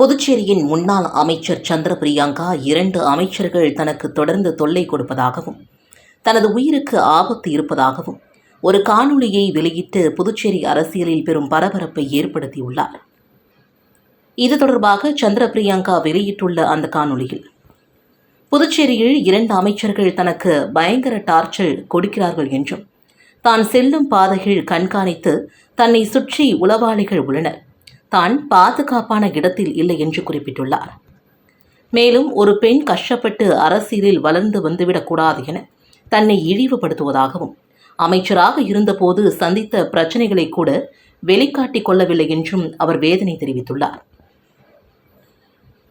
புதுச்சேரியின் முன்னாள் அமைச்சர் சந்திர பிரியங்கா இரண்டு அமைச்சர்கள் தனக்கு தொடர்ந்து தொல்லை கொடுப்பதாகவும் தனது உயிருக்கு ஆபத்து இருப்பதாகவும் ஒரு காணொளியை வெளியிட்டு புதுச்சேரி அரசியலில் பெரும் பரபரப்பை ஏற்படுத்தியுள்ளார். இது தொடர்பாக சந்திர பிரியங்கா வெளியிட்டுள்ள அந்த காணொளியில் புதுச்சேரியில் இரண்டு அமைச்சர்கள் தனக்கு பயங்கர டார்ச்சர் கொடுக்கிறார்கள் என்றும் தான் செல்லும் பாதைகள் கண்காணித்து தன்னை சுற்றி உளவாளிகள் உள்ளனர். தான் பாதுகாப்பான இடத்தில் இல்லை என்று குறிப்பிட்டுள்ளார். மேலும் ஒரு பெண் கஷ்டப்பட்டு அரசியலில் வளர்ந்து வந்துவிடக்கூடாது என தன்னை இழிவுபடுத்துவதாகவும் அமைச்சராக இருந்தபோது சந்தித்த பிரச்சனைகளை கூட வெளிக்காட்டிக் கொள்ளவில்லை என்றும் அவர் வேதனை தெரிவித்துள்ளார்.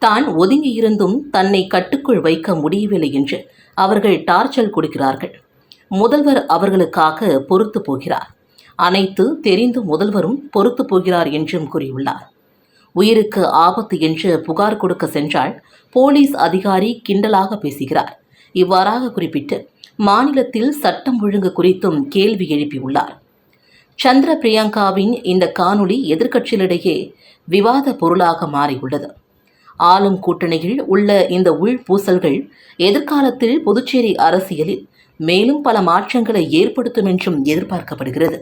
தான் ஒதுங்கியிருந்தும் தன்னை கட்டுக்குள் வைக்க முடியவில்லை என்று அவர்கள் டார்ச்சல் கொடுக்கிறார்கள். முதல்வர் அவர்களுக்காக பொறுத்து போகிறார். அனைத்து தெரிந்து முதல்வரும் பொறுத்து போகிறார் என்றும் கூறியுள்ளார். உயிருக்கு ஆபத்து என்று புகார் கொடுக்க சென்றால் போலீஸ் அதிகாரி கிண்டலாக பேசுகிறார். இவ்வாறாக குறிப்பிட்டு மாநிலத்தில் சட்டம் ஒழுங்கு குறித்தும் கேள்வி எழுப்பியுள்ளார். சந்திர பிரியங்காவின் இந்த காணொளி எதிர்க்கட்சிகளிடையே விவாத பொருளாக மாறியுள்ளது. ஆளும் கூட்டணியில் உள்ள இந்த உள்பூசல்கள் எதிர்காலத்தில் புதுச்சேரி அரசியலில் மேலும் பல மாற்றங்களை ஏற்படுத்தும் என்றும் எதிர்பார்க்கப்படுகிறது.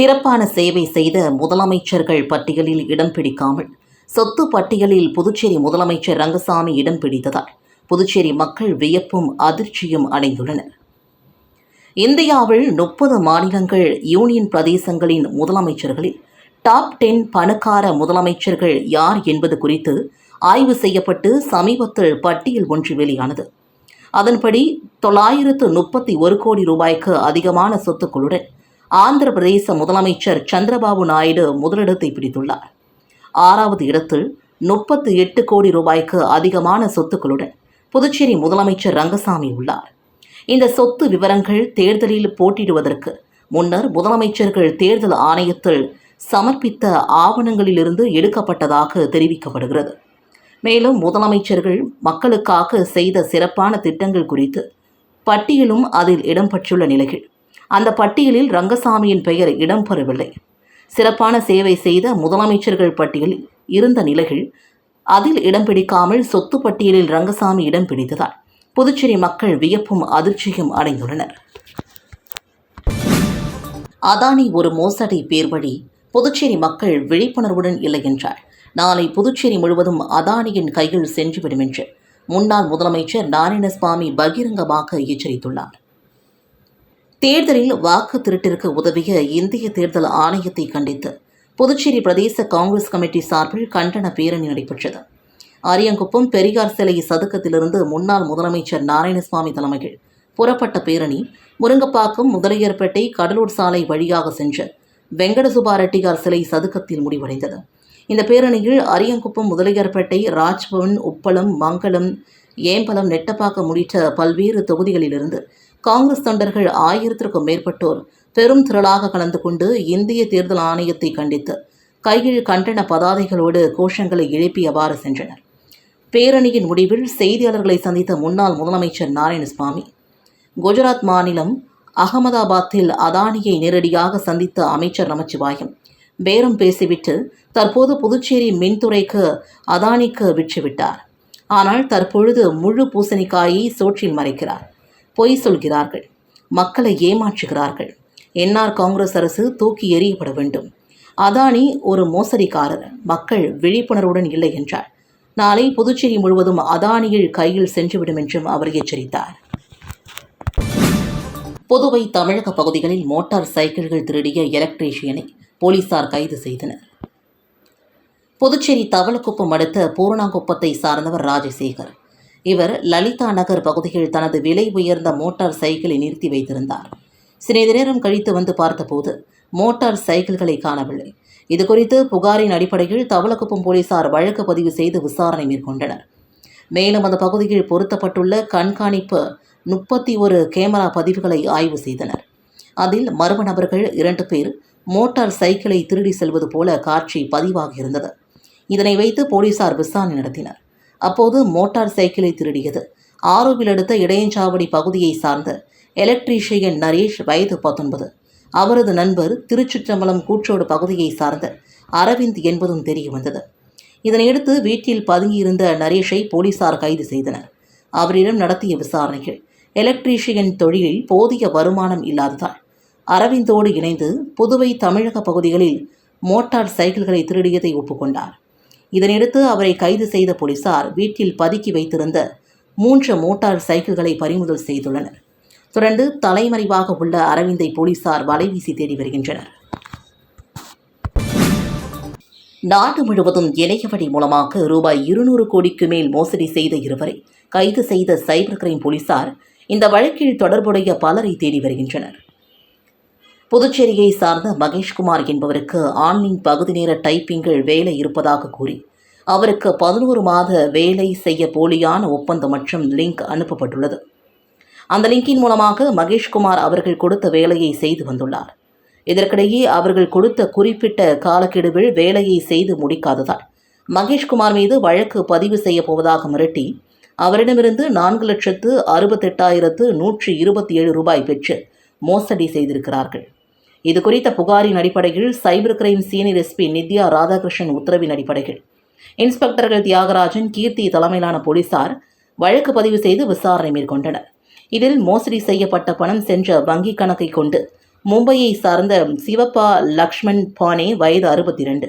சிறப்பான சேவை செய்த முதலமைச்சர்கள் பட்டியலில் இடம் பிடிக்காமல் சொத்து பட்டியலில் புதுச்சேரி முதலமைச்சர் ரங்கசாமி இடம் பிடித்ததால் புதுச்சேரி மக்கள் வியப்பும் அதிர்ச்சியும் அடைந்துள்ளனர். இந்தியாவில் முப்பது மாநிலங்கள் யூனியன் பிரதேசங்களின் முதலமைச்சர்களில் டாப் டென் பணக்கார முதலமைச்சர்கள் யார் என்பது குறித்து ஆய்வு செய்யப்பட்டு சமீபத்தில் பட்டியல் ஒன்று வெளியானது. அதன்படி தொள்ளாயிரத்து முப்பத்தி ஒரு கோடி ரூபாய்க்கு அதிகமான சொத்துக்களுடன் ஆந்திர பிரதேச முதலமைச்சர் சந்திரபாபு நாயுடு முதலிடத்தை பிடித்துள்ளார். ஆறாவது இடத்தில் முப்பத்து எட்டு கோடி ரூபாய்க்கு அதிகமான சொத்துக்களுடன் புதுச்சேரி முதலமைச்சர் ரங்கசாமி உள்ளார். இந்த சொத்து விவரங்கள் தேர்தலில் போட்டியிடுவதற்கு முன்னர் முதலமைச்சர்கள் தேர்தல் ஆணையத்தில் சமர்ப்பித்த ஆவணங்களிலிருந்து எடுக்கப்பட்டதாக தெரிவிக்கப்படுகிறது. மேலும் முதலமைச்சர்கள் மக்களுக்காக செய்த சிறப்பான திட்டங்கள் குறித்து பட்டியலும் அதில் இடம்பெற்றுள்ள நிலையில் அந்த பட்டியலில் ரங்கசாமியின் பெயர் இடம்பெறவில்லை. சிறப்பான சேவை செய்த முதலமைச்சர்கள் பட்டியலில் இருந்த நிலையில் அதில் இடம் பிடிக்காமல் சொத்து பட்டியலில் ரங்கசாமி இடம் பிடித்ததால் புதுச்சேரி மக்கள் வியப்பும் அதிர்ச்சியும் அடைந்துள்ளனர். அதானி ஒரு மோசடி பேர் வழி புதுச்சேரி மக்கள் விழிப்புணர்வுடன் இல்லை என்றார். நாளை புதுச்சேரி முழுவதும் அதானியின் கையில் சென்றுவிடும் என்று முன்னாள் முதலமைச்சர் நாராயணசுவாமி பகிரங்கமாக எச்சரித்துள்ளார். தேர்தலில் வாக்கு திருட்டிற்கு உதவிய இந்திய தேர்தல் ஆணையத்தை கண்டித்து புதுச்சேரி பிரதேச காங்கிரஸ் கமிட்டி சார்பில் கண்டன பேரணி நடைபெற்றது. அரியங்குப்பம் பெரியார் சிலை சதுக்கத்திலிருந்து முன்னாள் முதலமைச்சர் நாராயணசுவாமி தலைமையில் புறப்பட்ட பேரணி முருங்கப்பாக்கம் முதலியார்பேட்டை கடலூர் சாலை வழியாக சென்று வெங்கடசுபா ரெட்டியார் சிலை சதுக்கத்தில் முடிவடைந்தது. இந்த பேரணியில் அரியங்குப்பம் முதலியார்பேட்டை ராஜ்பவன் உப்பளம் மங்களம் ஏம்பலம் நெட்டப்பாக்கம் உள்ளிட்ட பல்வேறு தொகுதிகளிலிருந்து காங்கிரஸ் தொண்டர்கள் ஆயிரத்திற்கும் மேற்பட்டோர் பெரும் திரளாக கலந்து கொண்டு இந்திய தேர்தல் ஆணையத்தை கண்டித்து கையில் கண்டன பதாதைகளோடு கோஷங்களை எழுப்பியவாறு சென்றனர். பேரணியின் முடிவில் செய்தியாளர்களை சந்தித்த முன்னாள் முதலமைச்சர் நாராயணசுவாமி குஜராத் மாநிலம் அகமதாபாத்தில் அதானியை நேரடியாக சந்தித்த அமைச்சர் நமச்சிவாயம் பேரம் பேசிவிட்டு தற்போது புதுச்சேரி மின்துறைக்கு அதானிக்கு விற்றுவிட்டார் ஆனால் தற்பொழுது முழு பூசணிக்காயை சோற்றில் மறைக்கிறார். பொய் சொல்கிறார்கள். மக்களை ஏமாற்றுகிறார்கள். என்ஆர் காங்கிரஸ் அரசு தூக்கி எறியப்பட வேண்டும். அதானி ஒரு மோசடிக்காரர். மக்கள் விழிப்புணர்வுடன் இல்லை என்றார் நாளை புதுச்சேரி முழுவதும் அதானியில் கையில் சென்றுவிடும் என்றும் அவர் எச்சரித்தார். புதுவை தமிழக பகுதிகளில் மோட்டார் சைக்கிள்கள் திருடிய எலக்ட்ரீஷியனை போலீசார் கைது செய்தனர். புதுச்சேரி தவளக்குப்பம் அடுத்த பூரணாங்குப்பத்தை சார்ந்தவர் ராஜசேகர். இவர் லலிதா நகர் பகுதியில் தனது விலை உயர்ந்த மோட்டார் சைக்கிளை நிறுத்தி வைத்திருந்தார். சிறிது நேரம் கழித்து வந்து பார்த்தபோது மோட்டார் சைக்கிள்களை காணவில்லை. இதுகுறித்து புகாரின் அடிப்படையில் தவளக்குப்பம் போலீசார் வழக்கு பதிவு செய்து விசாரணை மேற்கொண்டனர். மேலும் அந்த பகுதியில் பொருத்தப்பட்டுள்ள கண்காணிப்பு முப்பத்தி ஒரு கேமரா பதிவுகளை ஆய்வு செய்தனர். அதில் மர்ம நபர்கள் இரண்டு பேர் மோட்டார் சைக்கிளை திருடி செல்வது போல காட்சி பதிவாகியிருந்தது. இதனை வைத்து போலீசார் விசாரணை நடத்தினர். அப்போது மோட்டார் சைக்கிளை திருடியது. ஆரோவில் அடுத்த இடையஞ்சாவடி பகுதியை சார்ந்த எலக்ட்ரீஷியன் நரேஷ் வயது பத்தொன்பது. அவரது நண்பர் திருச்சிற்றம்பலம் கூற்றோடு பகுதியை சார்ந்த அரவிந்த் என்பதும் தெரிய வந்தது. இதனையடுத்து வீட்டில் பதுங்கியிருந்த நரேஷை போலீசார் கைது செய்தனர். அவரிடம் நடத்திய விசாரணைகள் எலக்ட்ரீஷியன் தொழிலில் போதிய வருமானம் இல்லாததால். அரவிந்தோடு இணைந்து புதுவை தமிழக பகுதிகளில் மோட்டார் சைக்கிள்களை திருடியதை ஒப்புக்கொண்டார். இதனையடுத்து அவரை கைது செய்த போலீசார் வீட்டில் பதுக்கி வைத்திருந்த மூன்று மோட்டார் சைக்கிள்களை பறிமுதல் செய்துள்ளனர். தொடர்ந்து தலைமறைவாக உள்ள அரவிந்தை போலீசார் வலைவீசி தேடி வருகின்றனர். நாடு முழுவதும் இணையவழி மூலமாக ரூபாய் இருநூறு கோடிக்கு மேல் மோசடி செய்த இருவரை கைது செய்த சைபர் கிரைம் போலீசார் இந்த வழக்கில் தொடர்புடைய பலரை தேடி வருகின்றனர். புதுச்சேரியை சார்ந்த மகேஷ்குமார் என்பவருக்கு ஆன்லைன் பகுதி நேர டைப்பிங்கில் வேலை இருப்பதாக கூறி அவருக்கு பதினோரு மாத வேலை செய்ய போலியான ஒப்பந்தம் மற்றும் லிங்க் அனுப்பப்பட்டுள்ளது. அந்த லிங்கின் மூலமாக மகேஷ்குமார் அவர்கள் கொடுத்த வேலையை செய்து வந்துள்ளார். இதற்கிடையே அவர்கள் கொடுத்த குறிப்பிட்ட காலக்கெடுவில் வேலையை செய்து முடிக்காததால் மகேஷ்குமார் மீது வழக்கு பதிவு செய்ய போவதாக மிரட்டி அவரிடமிருந்து நான்கு லட்சத்து அறுபத்தெட்டாயிரத்து நூற்றி இருபத்தி ஏழு ரூபாய் பெற்று மோசடி செய்திருக்கிறார்கள். இது குறித்த புகாரின் அடிப்படையில் cyber crime senior SP Nithya Radhakrishnan உத்தரவின் அடிப்படையில். இன்ஸ்பெக்டர்கள் தியாகராஜன் கீர்த்தி தலைமையிலான போலீசார் வழக்கு பதிவு செய்து விசாரணை மேற்கொண்டனர். இதில் மோசடி செய்யப்பட்ட பணம் சென்ற வங்கி கணக்கை கொண்டு மும்பையை சார்ந்த சிவப்பா லக்ஷ்மண் பானே வயது அறுபத்தி ரெண்டு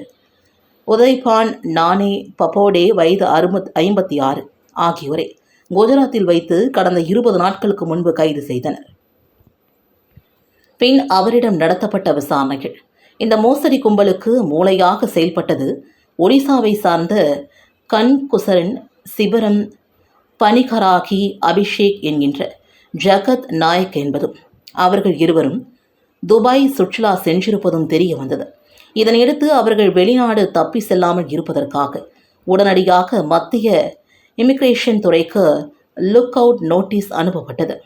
உதய்பான் நானே பபோடே வயது அறுபத் ஐம்பத்தி ஆறு ஆகியோரை குஜராத்தில் வைத்து கடந்த இருபது நாட்களுக்கு முன்பு கைது செய்தனர். பின் அவரிடம் நடத்தப்பட்ட விசாரணைகள். இந்த மோசடி கும்பலுக்கு மூளையாக செயல்பட்டது ஒடிசாவை சார்ந்த கன்குசரன் சிபரம் பனிகராகி அபிஷேக் என்கின்ற ஜகத் நாயக் என்பதும் அவர்கள் இருவரும் துபாய் சுற்றுலா சென்றிருப்பதும் தெரிய வந்தது. இதனையடுத்து அவர்கள் வெளிநாடு தப்பி செல்லாமல் இருப்பதற்காக உடனடியாக மத்திய இமிக்ரேஷன் துறைக்கு லுக் அவுட் நோட்டீஸ் அனுப்பப்பட்டது.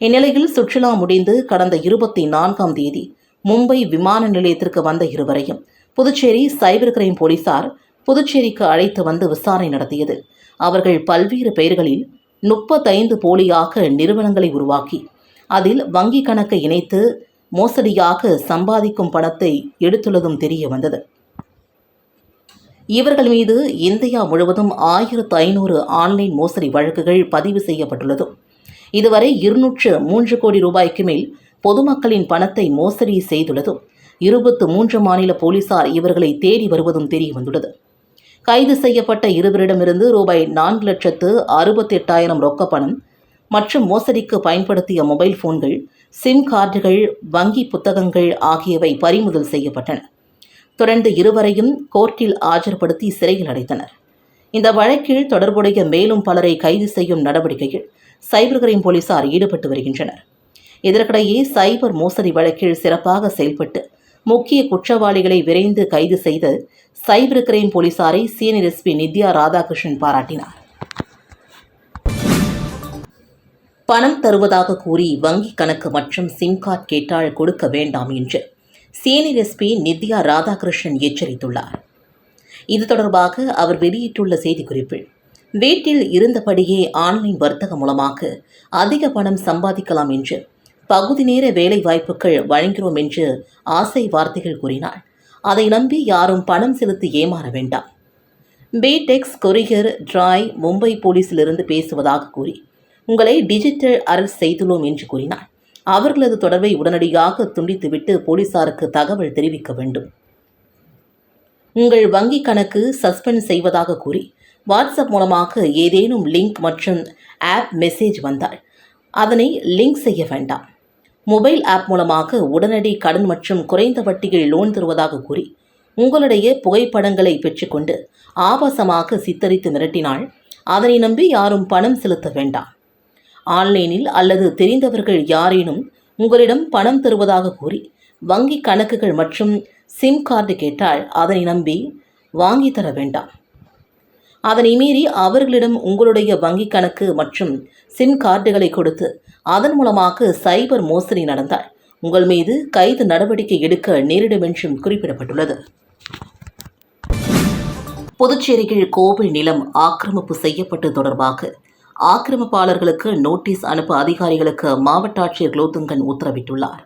இந்நிலையில் சுற்றுலா முடிந்து கடந்த இருபத்தி நான்காம் தேதி மும்பை விமான நிலையத்திற்கு வந்த இருவரையும் புதுச்சேரி சைபர் கிரைம் போலீசார் புதுச்சேரிக்கு அழைத்து வந்து விசாரணை நடத்தியது. அவர்கள் பல்வேறு பெயர்களில் முப்பத்தைந்து போலியாக நிறுவனங்களை உருவாக்கி அதில் வங்கி கணக்கை இணைத்து மோசடியாக சம்பாதிக்கும் பணத்தை எடுத்துள்ளதும் தெரிய வந்தது. இவர்கள் மீது இந்தியா முழுவதும் ஆயிரத்து ஐநூறு ஆன்லைன் மோசடி வழக்குகள் பதிவு செய்யப்பட்டுள்ளதும் இதுவரை இருநூற்று மூன்று கோடி ரூபாய்க்கு மேல் பொதுமக்களின் பணத்தை மோசடி செய்துள்ளதும் இருபத்து மூன்று மாநில போலீசார் இவர்களை தேடி வருவதும் தெரிய வந்துள்ளது. கைது செய்யப்பட்ட இருவரிடமிருந்து ரூபாய் நான்கு லட்சத்து அறுபத்தெட்டாயிரம் ரொக்க பணம் மற்றும் மோசடிக்கு பயன்படுத்திய மொபைல் போன்கள் சிம் கார்டுகள் வங்கி புத்தகங்கள் ஆகியவை பறிமுதல் செய்யப்பட்டன. தொடர்ந்து இருவரையும் கோர்ட்டில் ஆஜர்படுத்தி சிறையில் அடைத்தனர். இந்த வழக்கில் தொடர்புடைய மேலும் பலரை கைது செய்யும் நடவடிக்கையில் சைபர் கிரைம் போலீசார் ஈடுபட்டு வருகின்றனர். இதற்கிடையே சைபர் மோசடி வழக்கில் சிறப்பாக செயல்பட்டு முக்கிய குற்றவாளிகளை விரைந்து கைது செய்து சைபர் கிரைம் போலீசாரை சீனியர் எஸ்பி நித்யா ராதாகிருஷ்ணன் பாராட்டினார். பணம் தருவதாக கூறி வங்கி கணக்கு மற்றும் சிம் கார்டு கேட்டால் கொடுக்க வேண்டாம் என்று சீனியர் எஸ்பி நித்யா ராதாகிருஷ்ணன் எச்சரித்துள்ளார். இது தொடர்பாக அவர் வெளியிட்டுள்ள செய்திக்குறிப்பில் வீட்டில் இருந்தபடியே ஆன்லைன் வர்த்தகம் மூலமாக அதிக பணம் சம்பாதிக்கலாம் என்று பகுதி நேர வேலை வாய்ப்புகள் வழங்கிறோம் என்று ஆசை வார்த்தைகள் கூறினார் அதை நம்பி யாரும் பணம் செலுத்தி ஏமாற வேண்டாம். பிடெக்ஸ் கொரியர் டிராய் மும்பை போலீஸிலிருந்து பேசுவதாக கூறி உங்களை டிஜிட்டல் அரெஸ்ட் செய்துள்ளோம் என்று கூறினார் அவர்களது தொடர்பை உடனடியாக துண்டித்துவிட்டு போலீசாருக்கு தகவல் தெரிவிக்க வேண்டும். உங்கள் வங்கி கணக்கு சஸ்பெண்ட் செய்வதாக கூறி வாட்ஸ்அப் மூலமாக ஏதேனும் லிங்க் மற்றும் ஆப் மெசேஜ் வந்தால் அதனை லிங்க் செய்ய வேண்டாம். மொபைல் ஆப் மூலமாக உடனடி கடன் மற்றும் குறைந்த வட்டியில் லோன் தருவதாக கூறி உங்களுடைய புகைப்படங்களை பெற்றுக்கொண்டு ஆபாசமாக சித்தரித்து மிரட்டினால் அதனை நம்பி யாரும் பணம் செலுத்த வேண்டாம். ஆன்லைனில் அல்லது தெரிந்தவர்கள் யாரேனும் உங்களிடம் பணம் தருவதாக கூறி வங்கி கணக்குகள் மற்றும் சிம் கார்டு கேட்டால் அதனை நம்பி வாங்கி தர வேண்டாம். அதனை மீறி அவர்களிடம் உங்களுடைய வங்கிக் கணக்கு மற்றும் சிம் கார்டுகளை கொடுத்து அதன் மூலமாக சைபர் மோசடி நடந்தால் உங்கள் மீது கைது நடவடிக்கை எடுக்க நேரிடும் என்றும் குறிப்பிடப்பட்டுள்ளது. புதுச்சேரியில் கோவில் நிலம் ஆக்கிரமிப்பு செய்யப்பட்டு தொடர்பாக ஆக்கிரமிப்பாளர்களுக்கு நோட்டீஸ் அனுப்ப அதிகாரிகளுக்கு மாவட்ட ஆட்சியர் குலோத்துங்கன் உத்தரவிட்டுள்ளார்.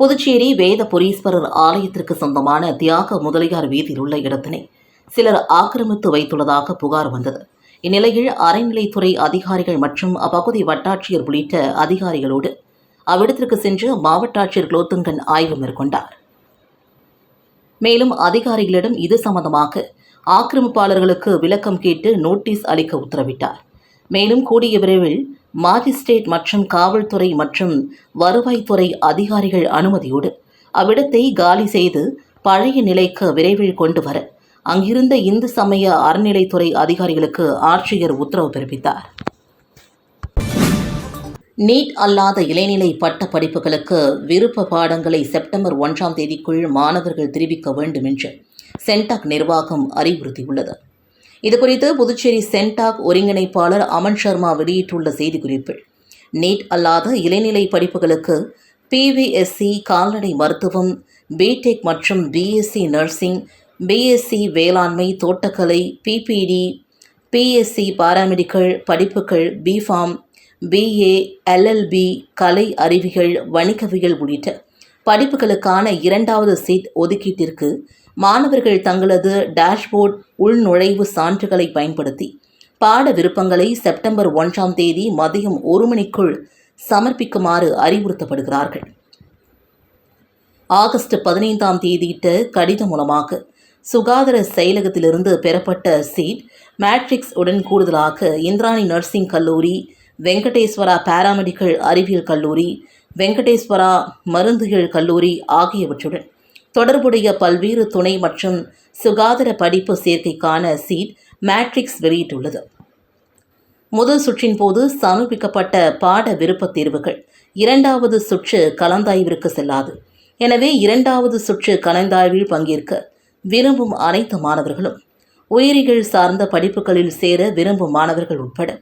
புதுச்சேரி வேத புரீஸ்வரர் ஆலயத்திற்கு சொந்தமான தியாக முதலியார் வீதியில் உள்ள இடத்தினை சிலர் ஆக்கிரமித்து வைத்துள்ளதாக புகார் வந்தது. இந்நிலையில் அறநிலைத்துறை அதிகாரிகள் மற்றும் அப்பகுதி வட்டாட்சியர் உள்ளிட்ட அதிகாரிகளோடு அவ்விடத்திற்கு சென்று மாவட்ட ஆட்சியர் குலோத்துங்கன் ஆய்வு மேற்கொண்டார். மேலும் அதிகாரிகளிடம் இது சம்பந்தமாக ஆக்கிரமிப்பாளர்களுக்கு விளக்கம் கேட்டு நோட்டீஸ் அளிக்க உத்தரவிட்டார். மேலும் கூடிய விரைவில் மாஜிஸ்ட்ரேட் மற்றும் காவல்துறை மற்றும் வருவாய்த்துறை அதிகாரிகள் அனுமதியோடு அவ்விடத்தை காலி செய்து பழைய நிலைக்கு விரைவில் கொண்டு வர அங்கிருந்த இந்து சமய அறநிலைத்துறை அதிகாரிகளுக்கு ஆட்சியர் உத்தரவு பிறப்பித்தார். நீட் அல்லாத இளைநிலை பட்ட படிப்புகளுக்கு விருப்ப பாடங்களை செப்டம்பர் ஒன்றாம் தேதிக்குள் மாணவர்கள் தெரிவிக்க வேண்டும் என்று சென்டாக் நிர்வாகம் அறிவுறுத்தியுள்ளது. இதுகுறித்து புதுச்சேரி சென்டாக் ஒருங்கிணைப்பாளர் அமன் சர்மா வெளியிட்டுள்ள செய்திக்குறிப்பில் நீட் அல்லாத இளைநிலை படிப்புகளுக்கு பிவிஎஸ்சி கால்நடை மருத்துவம் பிடெக் மற்றும் பிஎஸ்சி நர்சிங் பிஎஸ்சி வேளாண்மை தோட்டக்கலை பிபிடி பிஎஸ்சி பாராமெடிக்கல் படிப்புகள் பிஃபார்ம் பிஏ எல்எல்பி கலை அறிவிகள் வணிகவியல் உள்ளிட்ட படிப்புகளுக்கான இரண்டாவது சீட் ஒதுக்கீட்டிற்கு மாணவர்கள் தங்களது டேஷ்போர்ட் உள்நுழைவு சான்றுகளை பயன்படுத்தி பாட விருப்பங்களை செப்டம்பர் ஒன்றாம் தேதி மதியம் ஒரு மணிக்குள் சமர்ப்பிக்குமாறு அறிவுறுத்தப்படுகிறார்கள். ஆகஸ்ட் பதினைந்தாம் தேதியிட்ட கடிதம் மூலமாக சுகாதார செயலகத்திலிருந்து பெறப்பட்ட சீட் மேட்ரிக்ஸ் உடன் கூடுதலாக இந்திராணி நர்சிங் கல்லூரி வெங்கடேஸ்வரா பாராமெடிக்கல் அறிவியல் கல்லூரி வெங்கடேஸ்வரா மருந்துகள் கல்லூரி ஆகியவற்றுடன் தொடர்புடைய பல்வேறு துணை மற்றும் சுகாதார படிப்பு சேர்க்கைக்கான சீட் மேட்ரிக்ஸ் வெளியிட்டுள்ளது. முதல் சுற்றின் போது சமர்ப்பிக்கப்பட்ட பாட விருப்பத் தேர்வுகள் இரண்டாவது சுற்று கலந்தாய்விற்கு செல்லாது. எனவே இரண்டாவது சுற்று கலந்தாய்வில் பங்கேற்க விரும்பும் அனைத்து மாணவர்களும் உயிரிகள் சார்ந்த படிப்புகளில் சேர விரும்பும் மாணவர்கள் உட்பட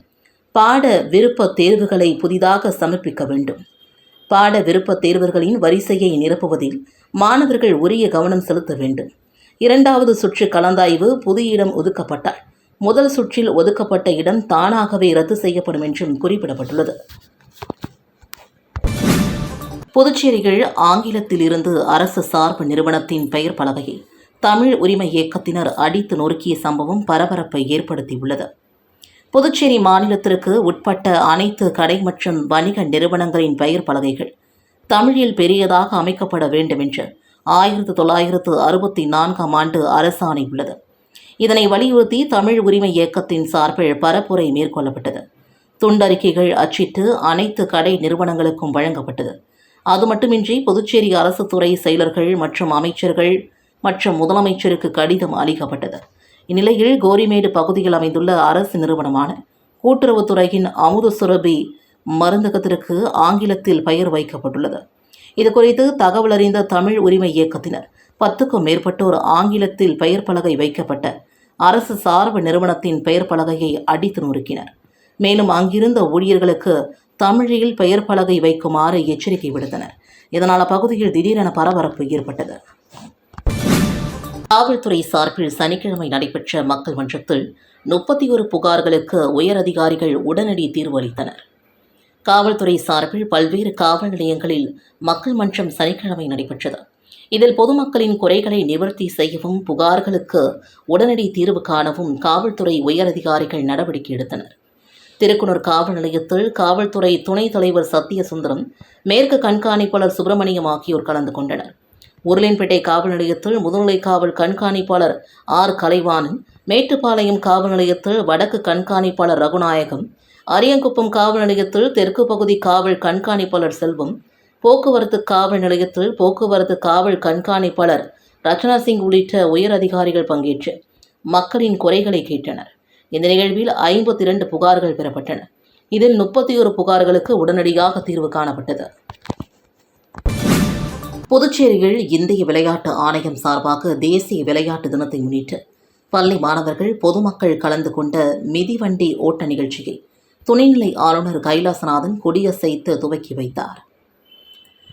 பாட விருப்ப தேர்வுகளை புதிதாக சமர்ப்பிக்க வேண்டும். பாட விருப்பத் தேர்வர்களின் வரிசையை நிரப்புவதில் மாணவர்கள் உரிய கவனம் செலுத்த வேண்டும். இரண்டாவது சுற்று கலந்தாய்வு புதிய இடம் ஒதுக்கப்பட்டால் முதல் சுற்றில் ஒதுக்கப்பட்ட இடம் தானாகவே ரத்து செய்யப்படும் என்றும் குறிப்பிடப்பட்டுள்ளது. புதுச்சேரியில் ஆங்கிலத்தில் இருந்து அரசு சார்பு நிறுவனத்தின் பெயர் பலகையை தமிழ் உரிமை இயக்கத்தினர் அடித்து நொறுக்கிய சம்பவம் பரபரப்பை ஏற்படுத்தியுள்ளது. புதுச்சேரி மாநிலத்திற்கு உட்பட்ட அனைத்து கடை மற்றும் வணிக நிறுவனங்களின் பெயர் பலகைகள் தமிழில் பெரியதாக அமைக்கப்பட வேண்டும் என்று ஆயிரத்து தொள்ளாயிரத்து அறுபத்தி நான்காம் ஆண்டு அரசாணை உள்ளது இதனை வலியுறுத்தி தமிழ் உரிமை இயக்கத்தின் சார்பில் பரப்புரை மேற்கொள்ளப்பட்டது. துண்டறிக்கைகள் அச்சிட்டு அனைத்து கடை நிறுவனங்களுக்கும் வழங்கப்பட்டது. அது மட்டுமின்றி புதுச்சேரி அரசு துறை செயலர்கள் மற்றும் அமைச்சர்கள் மற்றும் முதலமைச்சருக்கு கடிதம் அளிக்கப்பட்டது. இந்நிலையில் கோரிமேடு பகுதியில் அமைந்துள்ள அரசு நிறுவனமான கூட்டுறவுத்துறையின் அமுத சுரபி மருந்தகத்திற்கு ஆங்கிலத்தில் பெயர் வைக்கப்பட்டுள்ளது. இதுகுறித்து தகவல் அறிந்த தமிழ் உரிமை இயக்கத்தினர் பத்துக்கும் மேற்பட்டோர் ஆங்கிலத்தில் பெயர் பலகை வைக்கப்பட்ட அரசு சார்பு நிறுவனத்தின் பெயர் பலகையை அடித்து நொறுக்கினர். மேலும் அங்கிருந்த ஊழியர்களுக்கு தமிழில் பெயர் பலகை வைக்குமாறு எச்சரிக்கை விடுத்தனர். இதனால் அப்பகுதியில் திடீரென பரபரப்பு ஏற்பட்டது. காவல்துறை சார்பில் சனிக்கிழமை நடைபெற்ற மக்கள் மன்றத்தில் முப்பத்தி ஒரு புகார்களுக்கு உயரதிகாரிகள் உடனடி தீர்வு அளித்தனர். காவல்துறை சார்பில் பல்வேறு காவல் நிலையங்களில் மக்கள் மன்றம் சனிக்கிழமை நடைபெற்றது. இதில் பொதுமக்களின் குறைகளை நிவர்த்தி செய்யவும் புகார்களுக்கு உடனடி தீர்வு காணவும் காவல்துறை உயரதிகாரிகள் நடவடிக்கை எடுத்தனர். திருக்குனூர் காவல் நிலையத்தில் காவல்துறை துணைத் தலைவர் சத்தியசுந்தரம் மேற்கு கண்காணிப்பாளர் சுப்பிரமணியம் ஆகியோர் கலந்து கொண்டனர். உருளின்பேட்டை காவல் நிலையத்தில் முதுநிலை காவல் கண்காணிப்பாளர் ஆர். கலைவாணன் மேட்டுப்பாளையம் காவல் நிலையத்தில் வடக்கு கண்காணிப்பாளர் ரகுநாயகம் அரியங்குப்பம் காவல் நிலையத்தில் தெற்கு பகுதி காவல் கண்காணிப்பாளர் செல்வம் போக்குவரத்து காவல் நிலையத்தில் போக்குவரத்து காவல் கண்காணிப்பாளர் ரச்சனா சிங் உள்ளிட்ட உயர் அதிகாரிகள் பங்கேற்று மக்களின் குறைகளை கேட்டனர். இந்த நிகழ்வில் ஐம்பத்தி இரண்டு புகார்கள் பெறப்பட்டன. இதில் முப்பத்தி ஒரு புகார்களுக்கு உடனடியாக தீர்வு காணப்பட்டது. புதுச்சேரியில் இந்திய விளையாட்டு ஆணையம் சார்பாக தேசிய விளையாட்டு தினத்தை முன்னிட்டு பள்ளி மாணவர்கள் பொதுமக்கள் கலந்து கொண்ட மிதிவண்டி ஓட்ட நிகழ்ச்சியை துணைநிலை ஆளுநர் கைலாசநாதன் கொடியசைத்து துவக்கி வைத்தார்.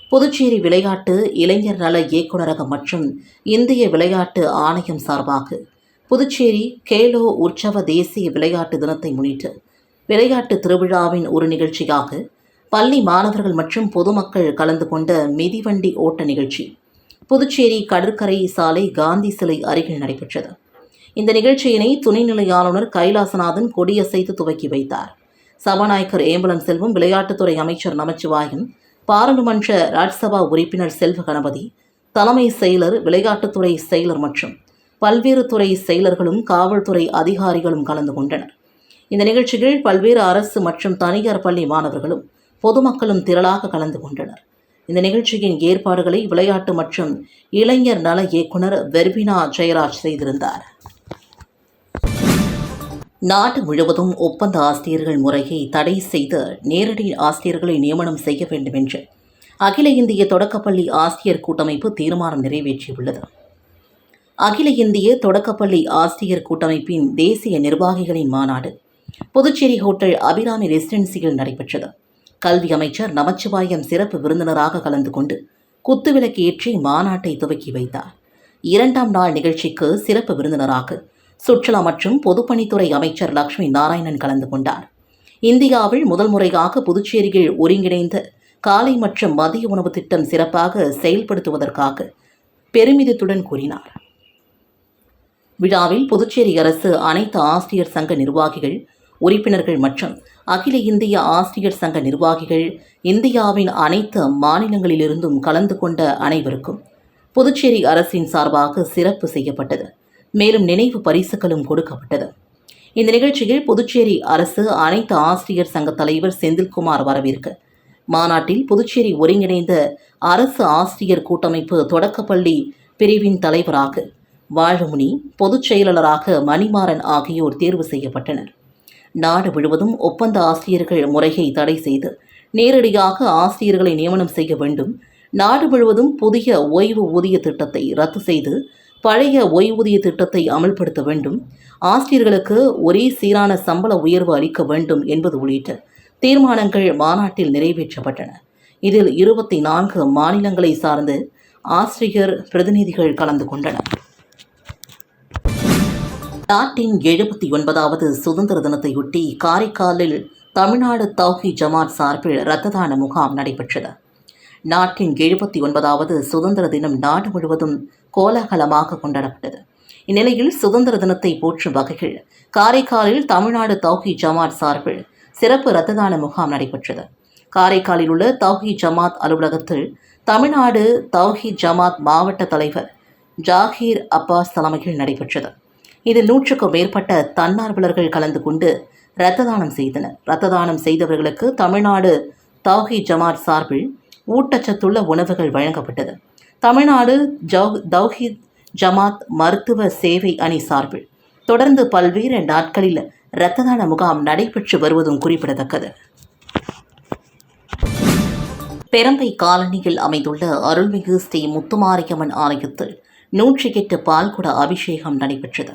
புதுச்சேரி விளையாட்டு இளைஞர் நல இயக்குநரகம் மற்றும் இந்திய விளையாட்டு ஆணையம் சார்பாக புதுச்சேரி கேலோ உற்சவ தேசிய விளையாட்டு தினத்தை முன்னிட்டு விளையாட்டு திருவிழாவின் ஒரு நிகழ்ச்சியாக பள்ளி மாணவர்கள் மற்றும் பொதுமக்கள் கலந்து கொண்ட மிதிவண்டி ஓட்ட நிகழ்ச்சி. புதுச்சேரி கடற்கரை சாலை காந்தி சிலை அருகில் நடைபெற்றது. இந்த நிகழ்ச்சியினை துணைநிலை ஆளுநர் கைலாசநாதன் கொடியசைத்து துவக்கி வைத்தார். சபாநாயகர் ஏம்பலம் செல்வம் விளையாட்டுத்துறை அமைச்சர் நமச்சிவாயம் பாராளுமன்ற ராஜ்சபா உறுப்பினர் செல்வ கணபதி தலைமை செயலர் விளையாட்டுத்துறை செயலர் மற்றும் பல்வேறு துறை செயலர்களும் காவல்துறை அதிகாரிகளும் கலந்து கொண்டனர். இந்த நிகழ்ச்சியில் பல்வேறு அரசு மற்றும் தனியார் பள்ளி மாணவர்களும் பொதுமக்களும் திரளாக கலந்து கொண்டனர். இந்த நிகழ்ச்சியின் ஏற்பாடுகளை விளையாட்டு மற்றும் இளைஞர் நல இயக்குனர் வெர்பினா ஜெயராஜ் செய்திருந்தார். நாடு முழுவதும் ஒப்பந்த ஆசிரியர்கள் முறையை தடை செய்து நேரடி ஆசிரியர்களை நியமனம் செய்ய வேண்டும் என்று அகில இந்திய தொடக்கப்பள்ளி ஆசிரியர் கூட்டமைப்பு தீர்மானம் நிறைவேற்றியுள்ளது. அகில இந்திய தொடக்கப்பள்ளி ஆசிரியர் கூட்டமைப்பின் தேசிய நிர்வாகிகளின் மாநாடு புதுச்சேரி ஹோட்டல் அபிராமி ரெசிடென்சியில் நடைபெற்றது. கல்வி அமைச்சர் நமச்சிவாயம் சிறப்பு விருந்தினராக கலந்து கொண்டு குத்துவிளக்கு ஏற்றி மாநாட்டை துவக்கி வைத்தார். இரண்டாம் நாள் நிகழ்ச்சிக்கு சிறப்பு விருந்தினராக சுற்றுலா மற்றும் பொதுப்பணித்துறை அமைச்சர் லக்ஷ்மி நாராயணன் கலந்து கொண்டார். இந்தியாவில் முதல் முறையாக புதுச்சேரியில் ஒருங்கிணைந்த காலை மற்றும் மதிய உணவு திட்டம் சிறப்பாக செயல்படுத்துவதற்காக பெருமிதத்துடன் கூறினார். விழாவில் புதுச்சேரி அரசு அனைத்து ஆசிரியர் சங்க நிர்வாகிகள் உறுப்பினர்கள் மற்றும் அகில இந்திய ஆசிரியர் சங்க நிர்வாகிகள் இந்தியாவின் அனைத்து மாநிலங்களிலிருந்தும் கலந்து கொண்ட அனைவருக்கும் புதுச்சேரி அரசின் சார்பாக சிறப்பு செய்யப்பட்டது. மேலும் நினைவு பரிசுகளும் கொடுக்கப்பட்டது. இந்த நிகழ்ச்சியில் புதுச்சேரி அரசு அனைத்து ஆசிரியர் சங்க தலைவர் செந்தில்குமார் வரவேற்க மாநாட்டில் புதுச்சேரி ஒருங்கிணைந்த அரசு ஆசிரியர் கூட்டமைப்பு தொடக்கப்பள்ளி பிரிவின் தலைவராக வாழமுனி பொதுச் செயலாளராக மணிமாறன் ஆகியோர் தேர்வு செய்யப்பட்டனர். நாடு முழுவதும் ஒப்பந்த ஆசிரியர்கள் முறையை தடை செய்து நேரடியாக ஆசிரியர்களை நியமனம் செய்ய வேண்டும். நாடு முழுவதும் புதிய ஓய்வு ஊதிய திட்டத்தை ரத்து செய்து பழைய ஓய்வூதிய திட்டத்தை அமல்படுத்த வேண்டும். ஆசிரியர்களுக்கு ஒரே சீரான சம்பள உயர்வு அளிக்க வேண்டும் என்பது உள்ளிட்ட தீர்மானங்கள் மாநாட்டில் நிறைவேற்றப்பட்டன. இதில் இருபத்தி நான்கு மாநிலங்களை சார்ந்து ஆசிரியர் பிரதிநிதிகள் கலந்து கொண்டனர். நாட்டின் எழுபத்தி ஒன்பதாவது சுதந்திர தினத்தையொட்டி காரைக்காலில் தமிழ்நாடு தௌஹி ஜமாத் சார்பில் இரத்த தான முகாம் நடைபெற்றது. நாட்டின் எழுபத்தி ஒன்பதாவது சுதந்திர தினம் நாடு முழுவதும் கோலாகலமாக கொண்டாடப்பட்டது. இந்நிலையில் சுதந்திர தினத்தை போற்றும் வகையில் காரைக்காலில் தமிழ்நாடு தௌஹி ஜமாத் சார்பில் சிறப்பு இரத்த தான முகாம் நடைபெற்றது. காரைக்காலில் உள்ள தௌஹி ஜமாத் அலுவலகத்தில் தமிழ்நாடு தௌஹி ஜமாத் மாவட்ட தலைவர் ஜாகீர் அப்பாஸ் தலைமையில் நடைபெற்றது. இதில் நூற்றுக்கும் மேற்பட்ட தன்னார்வலர்கள் கலந்து கொண்டு இரத்த தானம் செய்தனர். இரத்த தானம் செய்தவர்களுக்கு தமிழ்நாடு தௌஹி ஜமாத் சார்பில் ஊட்டச்சத்துள்ள உணவுகள் வழங்கப்பட்டது. தமிழ்நாடு ஜவ் தௌஹித் ஜமாத் மருத்துவ சேவை அணி சார்பில் தொடர்ந்து பல்வேறு நாட்களில் இரத்த தான முகாம் நடைபெற்று வருவதும் குறிப்பிடத்தக்கது. பெரம்பை காலனியில் அமைந்துள்ள அருள்மிகு ஸ்ரீ முத்துமாரியம்மன் ஆலயத்தில் நூற்றி எட்டு பால்குட அபிஷேகம் நடைபெற்றது.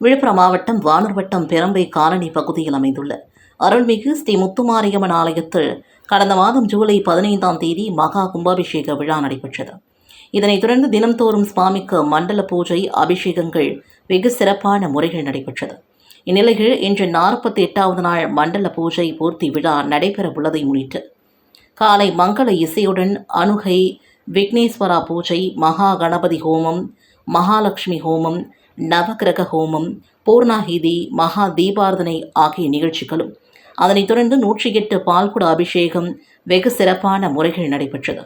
விழுப்புரம் மாவட்டம் வானூர் வட்டம் பெரம்பை காலனி பகுதியில் அமைந்துள்ள அருள்மிகு ஸ்ரீ முத்துமாரியம்மன் ஆலயத்தில் கடந்த மாதம் ஜூலை பதினைந்தாம் தேதி மகா கும்பாபிஷேக விழா நடைபெற்றது. இதனைத் தொடர்ந்து தினம்தோறும் சுவாமிக்கு மண்டல பூஜை அபிஷேகங்கள் வெகு சிறப்பான முறைகள் நடைபெற்றது. இந்நிலையில் இன்று நாற்பத்தி எட்டாவது நாள் மண்டல பூஜை பூர்த்தி விழா நடைபெற உள்ளதை முன்னிட்டு காலை மங்கள இசையுடன் அணுகை விக்னேஸ்வரா பூஜை மகா கணபதி ஹோமம் மகாலட்சுமி ஹோமம் நவக்கிரக ஹோமம் பூர்ணாகிதி மகா தீபாரதனை ஆகிய நிகழ்ச்சிகளும். அதனைத் தொடர்ந்து நூற்றி எட்டு பால்குட அபிஷேகம் வெகு சிறப்பான முறைகள் நடைபெற்றது.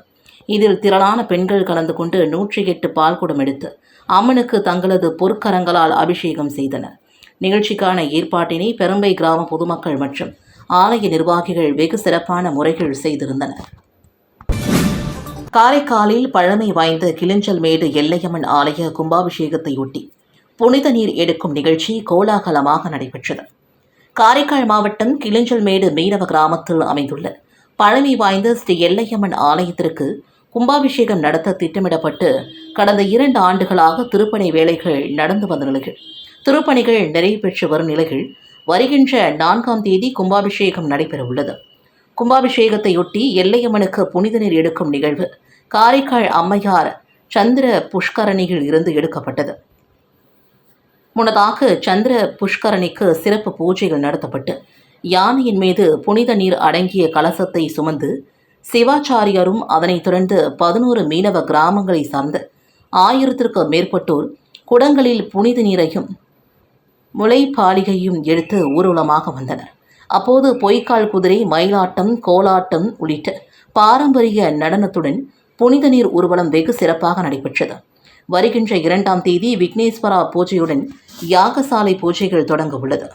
இதில் திரளான பெண்கள் கலந்து கொண்டு நூற்றி எட்டு பால்குடம் எடுத்து அம்மனுக்கு தங்களது பொற்கரங்களால் அபிஷேகம் செய்தனர். நிகழ்ச்சிக்கான ஏற்பாட்டினை பெரும்பை கிராம பொதுமக்கள் மற்றும் ஆலய நிர்வாகிகள் வெகு சிறப்பான முறைகள் செய்திருந்தனர். காரைக்காலில் பழமை வாய்ந்த கிளிஞ்சல் மேடு எல்லையம்மன் ஆலய கும்பாபிஷேகத்தையொட்டி புனித நீர் எடுக்கும் நிகழ்ச்சி கோலாகலமாக நடைபெற்றது. காரைக்கால் மாவட்டம் கிளிஞ்சல்மேடு மீனவ கிராமத்தில் அமைந்துள்ள பழமை வாய்ந்த ஸ்ரீ எல்லையம்மன் ஆலயத்திற்கு கும்பாபிஷேகம் நடத்த திட்டமிடப்பட்டு கடந்த இரண்டு ஆண்டுகளாக திருப்பணி வேலைகள் நடந்து வந்த நிலையில் திருப்பணிகள் நிறைவேற்று வரும் நிலையில் வருகின்ற நான்காம் தேதி கும்பாபிஷேகம் நடைபெறவுள்ளது கும்பாபிஷேகத்தையொட்டி எல்லையம்மனுக்கு புனித நீர் எடுக்கும் நிகழ்வு காரைக்கால் அம்மையார் சந்திர புஷ்கரணியில் இருந்து எடுக்கப்பட்டது. முன்னதாக சந்திர புஷ்கரணிக்கு சிறப்பு பூஜைகள் நடத்தப்பட்டு யானையின் மீது புனித நீர் அடங்கிய கலசத்தை சுமந்து சிவாச்சாரியாரும் அதனைத் தொடர்ந்து பதினோரு மீனவ கிராமங்களை சார்ந்த ஆயிரத்திற்கு மேற்பட்டோர் குடங்களில் புனித நீரையும் முளைப்பாலிகையும் எடுத்து ஊர்வலமாக வந்தனர். அப்போது பொய்க்கால் குதிரை மயிலாட்டம் கோலாட்டம் உள்ளிட்ட பாரம்பரிய நடனத்துடன் புனித நீர் ஊர்வலம் வெகு சிறப்பாக நடைபெற்றது. வருகின்ற இரண்டாம் தேதி விக்னேஸ்வரா பூஜையுடன் யாகசாலை பூஜைகள் தொடங்க உள்ளது.